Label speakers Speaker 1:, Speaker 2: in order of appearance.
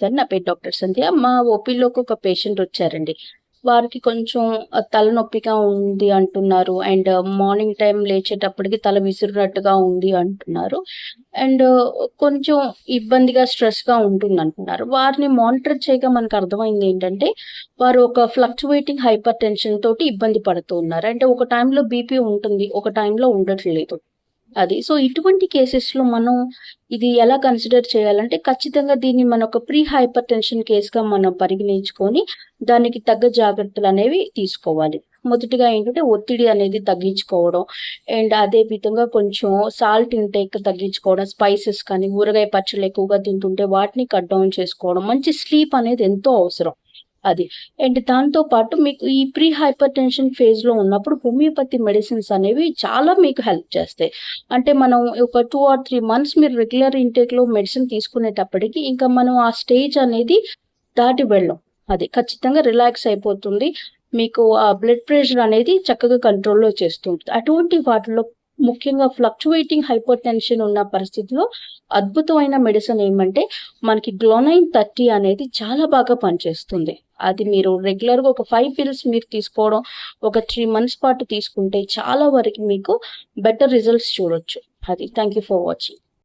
Speaker 1: నమస్కారం నా పేరు డాక్టర్ సంధ్య. మా ఓపీలోకి ఒక పేషెంట్ వచ్చారండి. వారికి కొంచెం తలనొప్పిగా ఉంది అంటున్నారు. అండ్ మార్నింగ్ టైం లేచేటప్పటికి తల విసిరినట్టుగా ఉంది అంటున్నారు. అండ్ కొంచెం ఇబ్బందిగా స్ట్రెస్గా ఉంటుంది అంటున్నారు. వారిని మానిటర్ చేయగా మనకు అర్థమైంది ఏంటంటే వారు ఒక ఫ్లక్చువేటింగ్ హైపర్ టెన్షన్ తోటి ఇబ్బంది పడుతూ ఉన్నారు. అంటే ఒక టైంలో బీపీ ఉంటుంది ఒక టైంలో ఉండట్లేదు. అది. సో ఇటువంటి కేసెస్లో మనం ఇది ఎలా కన్సిడర్ చేయాలంటే ఖచ్చితంగా దీన్ని మన ఒక ప్రీ హైపర్ టెన్షన్ కేసుగా మనం పరిగణించుకొని దానికి తగ్గ జాగ్రత్తలు అనేవి తీసుకోవాలి. మొదటిగా ఏంటంటే ఒత్తిడి అనేది తగ్గించుకోవడం. అండ్ అదే విధంగా కొంచెం సాల్ట్ ఇంటేక్ తగ్గించుకోవడం. స్పైసెస్ కానీ ఊరగాయ పచ్చళ్ళు ఎక్కువగా తింటుంటే వాటిని కట్ డౌన్ చేసుకోవడం. మంచి స్లీప్ అనేది ఎంతో అవసరం. అది. అండ్ దాంతో పాటు మీకు ఈ ప్రీ హైపర్ టెన్షన్ ఫేజ్లో ఉన్నప్పుడు హోమియోపతి మెడిసిన్స్ అనేవి చాలా మీకు హెల్ప్ చేస్తాయి. అంటే మనం ఒక టూ ఆర్ త్రీ మంత్స్ మీరు రెగ్యులర్ ఇంటేక్లో మెడిసిన్ తీసుకునేటప్పటికి ఇంకా మనం ఆ స్టేజ్ అనేది దాటి వెళ్ళం. అది ఖచ్చితంగా రిలాక్స్ అయిపోతుంది. మీకు ఆ బ్లడ్ ప్రెషర్ అనేది చక్కగా కంట్రోల్లో చేస్తుంటుంది అటువంటి వాటిలో ముఖ్యంగా ఫ్లక్చువేటింగ్ హైపర్ టెన్షన్ ఉన్న పరిస్థితిలో అద్భుతమైన మెడిసిన్ ఏమంటే మనకి గ్లోనైన్ థర్టీ అనేది చాలా బాగా పనిచేస్తుంది. అది మీరు రెగ్యులర్గా ఒక ఫైవ్ పిల్స్ మీరు తీసుకోవడం ఒక త్రీ మంత్స్ పాటు తీసుకుంటే చాలా వరకు మీకు బెటర్ రిజల్ట్స్ చూడొచ్చు. అది. Thank you for watching